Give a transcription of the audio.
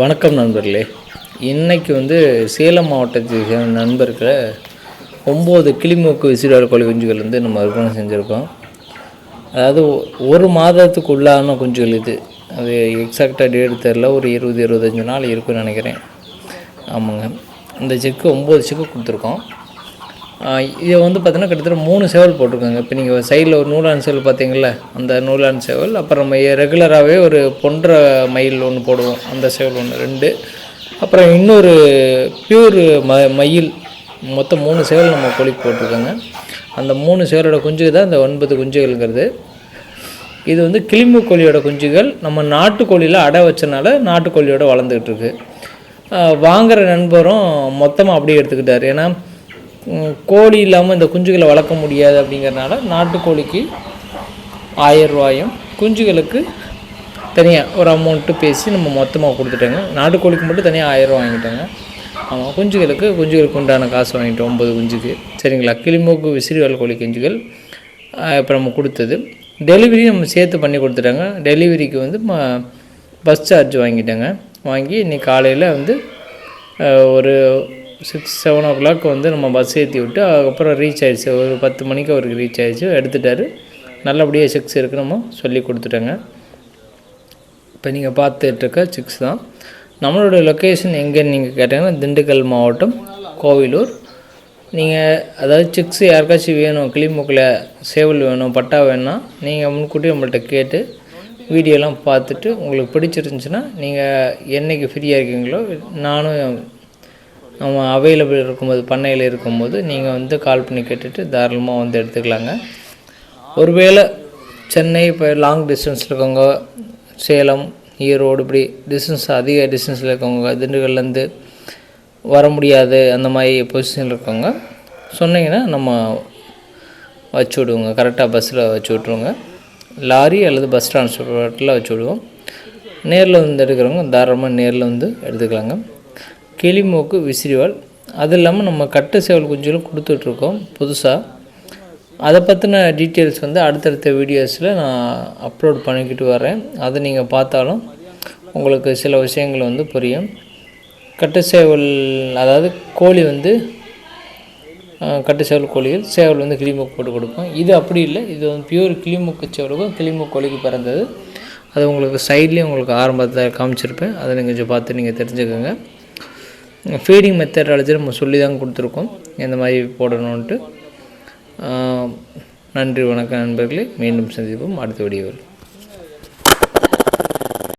வணக்கம் நண்பர்களே. இன்றைக்கி வந்து சேலம் மாவட்டத்தை சேர்ந்த நண்பர்களை ஒம்பது கிளிமூக்கு விசிறார் கோழி குஞ்சுகள் வந்து நம்ம விற்பனை செஞ்சுருக்கோம். அதாவது ஒரு மாதத்துக்கு உள்ளான குஞ்சுகள் இது. அது எக்ஸாக்டாக டேட் தெரில ஒரு இருபது இருபத்தஞ்சு நாள் இருக்குன்னு நினைக்கிறேன். ஆமாங்க. இந்த செக்கு ஒம்பது செக்கு கொடுத்துருக்கோம். இதை வந்து பார்த்தீங்கன்னா கிட்டத்தட்ட மூணு சேவல் போட்டிருக்காங்க. இப்போ நீங்கள் சைடில் ஒரு நூலான் சேவல் பார்த்தீங்கள அந்த நூலான் சேவல். அப்புறம் நம்ம ரெகுலராகவே ஒரு பொன்ற மயில் ஒன்று போடுவோம். அந்த சேவல் ஒன்று ரெண்டு. அப்புறம் இன்னொரு பியூர் ம மயில் மொத்தம் மூணு சேவல் நம்ம கோழிக்கு போட்டிருக்காங்க. அந்த மூணு சேவலோட குஞ்சு தான் இந்த ஒன்பது குஞ்சுகள்ங்கிறது. இது வந்து கிளிம்பு கோழியோட குஞ்சுகள். நம்ம நாட்டுக்கோழியில் அடை வச்சனால நாட்டுக்கோழியோட வளர்ந்துக்கிட்டு இருக்கு. வாங்குகிற நண்பரும் மொத்தமாக அப்படியே எடுத்துக்கிட்டார். ஏன்னா கோழி இல்லாமல் இந்த குஞ்சுகளை வளர்க்க முடியாது அப்படிங்கிறனால நாட்டுக்கோழிக்கு ஆயிரம் குஞ்சுகளுக்கு தனியாக ஒரு அமௌண்ட்டு பேசி நம்ம மொத்தமாக கொடுத்துட்டோங்க. நாட்டுக்கோழிக்கு மட்டும் தனியாக ஆயிரம் வாங்கிட்டாங்க. ஆமாம் குஞ்சுகளுக்கு குஞ்சுகளுக்கு உண்டான காசு வாங்கிட்டோம் ஒம்பது குஞ்சுக்கு. சரிங்களா? கிளிமூக்கு விசிறிவால் கோழி குஞ்சுகள் இப்போ நம்ம கொடுத்தது. டெலிவரி நம்ம சேர்த்து பண்ணி கொடுத்துட்டாங்க. டெலிவரிக்கு வந்து ம பஸ் சார்ஜ் வாங்கிட்டாங்க. வாங்கி இன்றைக்கி காலையில் வந்து ஒரு சிக்ஸ் செவன் ஓ கிளாக் வந்து நம்ம பஸ் ஏற்றி விட்டு அதுக்கப்புறம் ரீச் ஆகிடுச்சு ஒரு பத்து மணிக்கு அவருக்கு ரீச் ஆகிடுச்சு எடுத்துட்டாரு. நல்லபடியாக சிக்ஸ் இருக்குன்னு நம்ம சொல்லி கொடுத்துட்டேங்க. இப்போ நீங்கள் பார்த்துட்ருக்க சிக்ஸ் தான். நம்மளோட லொக்கேஷன் எங்கேன்னு நீங்கள் கேட்டிங்கன்னா திண்டுக்கல் மாவட்டம் கோவிலூர். நீங்கள் அதாவது சிக்ஸ் யாருக்காச்சும் வேணும் கிளிமுக்கில் சேவல் வேணும் பட்டா வேணும்னா நீங்கள் முன்கூட்டி நம்மள்கிட்ட கேட்டு வீடியோலாம் பார்த்துட்டு உங்களுக்கு பிடிச்சிருந்துச்சுன்னா நீங்கள் என்றைக்கு ஃப்ரீயாக இருக்கீங்களோ நானும் அவைலபிள் இருக்கும்போது பண்ணையில் இருக்கும்போது நீங்கள் வந்து கால் பண்ணி கேட்டுட்டு தாராளமாக வந்து எடுத்துக்கலாங்க. ஒருவேளை சென்னை இப்போ லாங் டிஸ்டன்ஸில் இருக்கவங்க சேலம் ஈரோடு இப்படி டிஸ்டன்ஸ் அதிக டிஸ்டன்ஸில் இருக்கவங்க திண்டுக்கல்லேருந்து வர முடியாது அந்த மாதிரி பொசிஷனில் இருக்கவங்க சொன்னீங்கன்னா நம்ம வச்சு விடுவோங்க. கரெக்டாக பஸ்ஸில் வச்சு விட்ருவோங்க லாரி அல்லது பஸ் டிரான்ஸ்போர்ட்டில் வச்சு விடுவோம். நேரில் வந்து எடுக்கிறவங்க தாராளமாக நேரில் வந்து எடுத்துக்கலாங்க. கிளிமூக்கு விசிறிவால் அது இல்லாமல் நம்ம கட்டு சேவல் குஞ்சுகளும் கொடுத்துட்ருக்கோம் புதுசாக அதை பற்றின டீட்டெயில்ஸ் வந்து அடுத்தடுத்த வீடியோஸில் நான் அப்லோட் பண்ணிக்கிட்டு வரேன். அதை நீங்கள் பார்த்தாலும் உங்களுக்கு சில விஷயங்கள் வந்து புரியும். கட்டு சேவல் அதாவது கோழி வந்து கட்டு சேவல் கோழிகள் சேவல் வந்து கிளிமூக்கு போட்டு கொடுப்போம் இது அப்படி இல்லை இது வந்து பியூர் கிளிமூக்கு சேவலுக்கும் கிளிமூக்கு கோழிக்கு பிறந்தது. அது உங்களுக்கு சைட்லேயும் உங்களுக்கு ஆரம்பத்தில் காமிச்சிருப்பேன். அதை நீங்கள் கொஞ்சம் பார்த்து நீங்கள் தெரிஞ்சுக்கோங்க. ஃபீடிங் மெத்தடாலஜி நம்ம சொல்லி தான் கொடுத்துருக்கோம். எந்த மாதிரி போடணுன்ட்டு நன்றி வணக்கம் நண்பர்களே. மீண்டும் சந்திப்போம். அடுத்த வீடியோவில்.